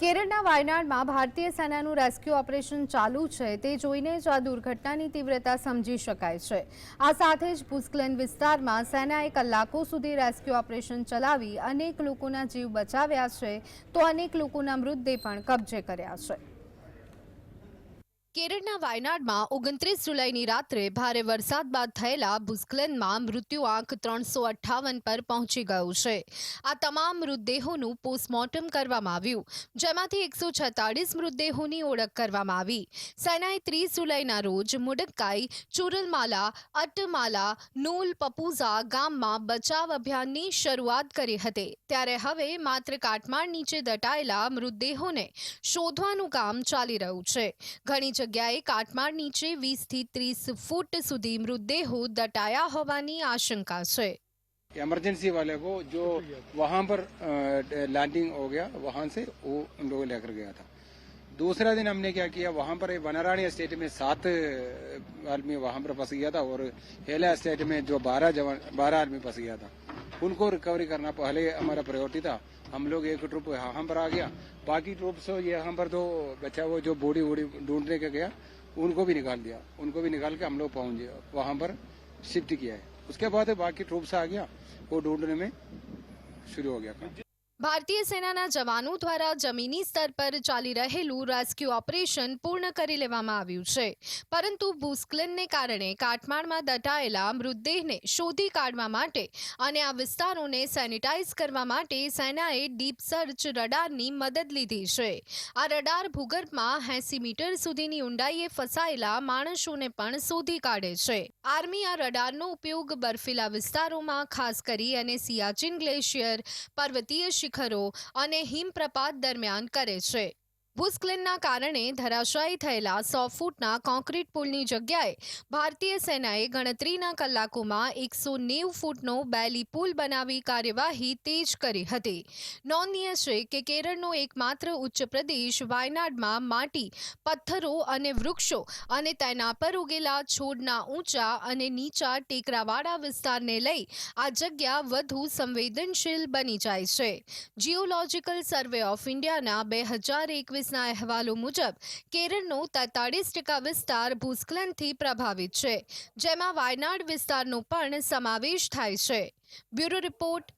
કેરળના વાયનાડમાં ભારતીય સેનાનું rescue operation ચાલુ છે. તે જોઈને જ આ દુર્ઘટનાની તીવ્રતા સમજી શકાય છે. આ સાથે જ ભૂસ્ખલન વિસ્તારમાં સેનાએ કલાકો સુધી રેસ્ક્યુ ઓપરેશન ચલાવી અનેક લોકોના જીવ બચાવ્યા છે. તો અનેક લોકોના મૃતદેહ પણ કબજે કર્યા છે. કેરળના વાયનાડમાં ઓગણત્રીસ જુલાઈની રાત્રે ભારે વરસાદ બાદ થયેલા ભૂસ્ખલનમાં મૃત્યુ આંક ત્રણસો અઠ્ઠાવન પર પહોંચી ગયું છે. આ તમામ મૃતદેહોનું પોસ્ટમોર્ટમ કરવામાં આવ્યું, જેમાંથી એકસો છેતાળીસ મૃતદેહોની ઓળખ કરવામાં આવી. સેનાએ ત્રીસ જુલાઈના રોજ મુડક્કાઈ, ચુરલમાલા અટ્ટમાલા નૂલ પપુઝા ગામમાં બચાવ અભિયાનની શરૂઆત કરી હતી. ત્યારે હવે માત્ર કાટમાળ નીચે દટાયેલા મૃતદેહોને શોધવાનું કામ ચાલી રહ્યું છે. ઘણી જગ્યાએ કાટમાળ નીચે વીસથી ત્રીસ ફૂટ સુધી મૃતદેહો દટાયા હોવાની આશંકા છે इमरजेंसी वाले को जो वहां पर लैंडिंग हो गया वहां से वो उन लोगों लेकर गया था दूसरा दिन हमने क्या किया वहां पर बनारानी स्टेट में सात आदमी वहां पर फंस गया था और हेला स्टेट में जो बारह जवान बारह आदमी फंस गया था उनको रिकवरी करना पहले हमारा प्रायोरिटी था। हम लोग एक ट्रुप यहाँ पर आ गया। बाकी ट्रुप से यहाँ पर तो बच्चा वो जो बॉडी वोडी ढूँढने के गया, उनको भी निकाल दिया। उनको भी निकाल के हम लोग पहुँचे, वहाँ पर शिफ्ट किया है। उसके बाद बाकी ट्रुप से आ गया, वो ढूँढने में शुरू हो गया ભારતીય સેનાના જવાનો દ્વારા જમીની સ્તર પર ચાલી રહેલું રેસ્ક્યુ ઓપરેશન પૂર્ણ કરી લેવામાં આવ્યું છે. પરંતુ ભૂસ્ખલનને કારણે કાટમાળમાં દટાયેલા મૃતદેહને શોધી કાઢવા માટે અને આ વિસ્તારોને સેનિટાઈઝ કરવા માટે સેનાએ ડીપ સર્ચ રડારની મદદ લીધી છે. આ રડાર ભૂગર્ભમાં એંસી મીટર સુધીની ઊંડાઈએ ફસાયેલા માણસોને પણ શોધી કાઢે છે. આર્મી આ રડારનો ઉપયોગ બર્ફીલા વિસ્તારોમાં, ખાસ કરી અને સિયાચિન ગ્લેશિયર, પર્વતીય શિખરો અને હિમપ્રપાત દરમિયાન કરે છે. ભૂસ્ખલનના કારણે ધરાશાયી થયેલા સો ફૂટના કોન્ક્રીટ પુલની જગ્યાએ ભારતીય સેનાએ ગણતરીના કલાકોમાં એકસો નેવું ફૂટનો બેલી પુલ બનાવી કાર્યવાહી તેજ કરી હતી. નોંધનીય છે કે કેરળનો એકમાત્ર ઉચ્ચ પ્રદેશ વાયનાડમાં માટી, પથ્થરો અને વૃક્ષો અને તેના પર ઉગેલા છોડના ઊંચા અને નીચા ટેકરાવાળા વિસ્તારને લઈ આ જગ્યા વધુ સંવેદનશીલ બની જાય છે. જીઓલોજીકલ સર્વે ઓફ ઇન્ડિયાના બે હજાર એકવીસના અહેવાલો મુજબ, કેરળનો તેતાળીસ ટકા વિસ્તાર ભૂસ્ખલનથી પ્રભાવિત છે, જેમાં વાયનાડ વિસ્તારનો પણ સમાવેશ થાય છે. Bureau report